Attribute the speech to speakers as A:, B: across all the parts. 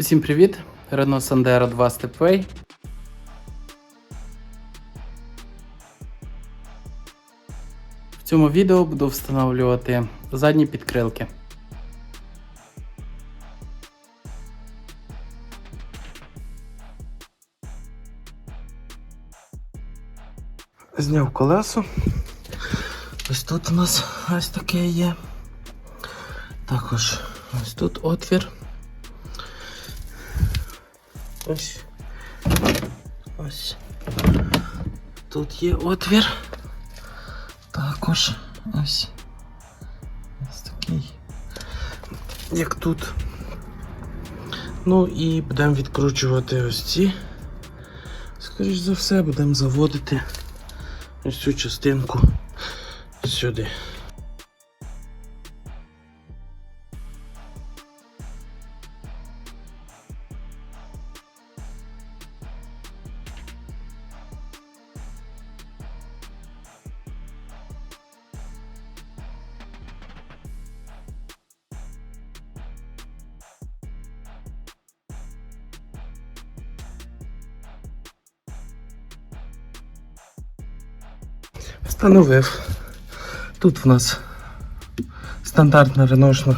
A: Усім привіт! Renault Sandero 2 Stepway. В цьому відео буду встановлювати задні підкрилки.
B: Зняв колесо. Ось тут у нас ось таке є. Також ось тут отвір. Ось. Ось. Тут є отвір. Також ось. Ось такий. Як тут. Ну і будемо відкручувати ось ці. Скоріш за все, будемо заводити ось цю частинку сюди. Встановив. Тут в нас стандартна реношна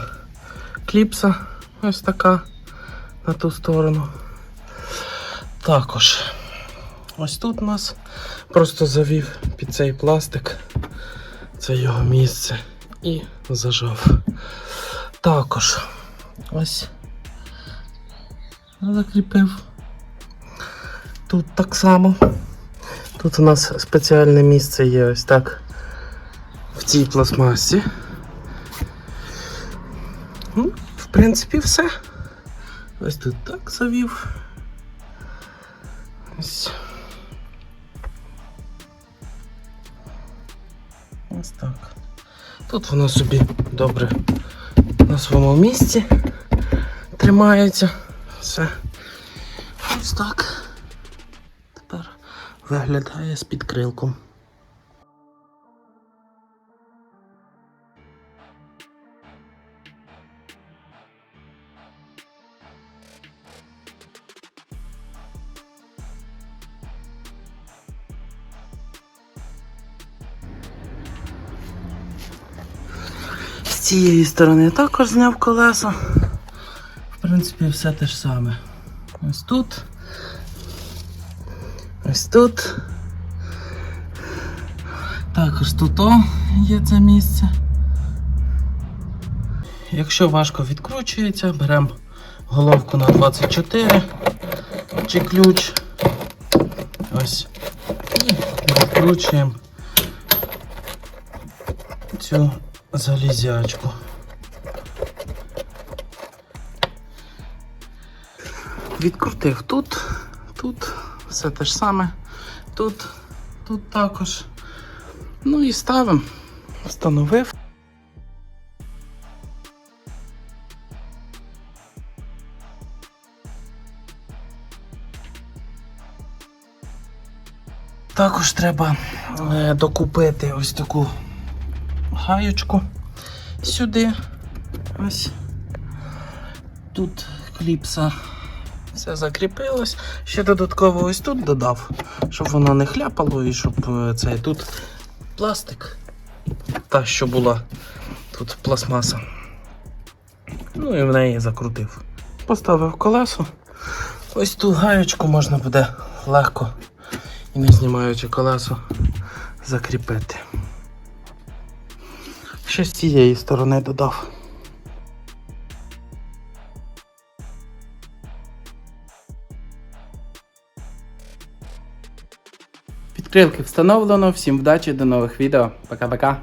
B: кліпса, ось така на ту сторону. Також ось тут у нас просто завів під цей пластик, це його місце, і зажав. Також ось закріпив. Тут так само. Тут у нас спеціальне місце є ось так в цій пластмасі. Ну, в принципі, все. Ось тут так завів. Ось. Ось так. Тут воно собі добре на своєму місці тримається. Все. Ось так. Виглядає з підкрилком. З цієї сторони також зняв колесо. В принципі, все те ж саме. Ось тут. Ось тут. Також тут о, є це місце. Якщо важко відкручується, беремо головку на 24 чи ключ. Ось. І відкручуємо цю залізячку. Відкрутив тут, тут все те ж саме. Тут, тут також. Ну і ставимо. Встановив. Також треба е, докупити ось таку гаючку сюди. Ось. Тут кліпса все закріпилось. Ще додатково ось тут додав, щоб воно не хляпало і щоб е, цей тут пластик. Та, що була тут пластмаса. Ну і в неї закрутив. Поставив колесо. Ось ту гаючку можна буде легко і не знімаючи колесо закріпити. Ще з цієї сторони додав.
A: Підкрилки встановлено. Всім вдачі, до нових відео. Пока-пока.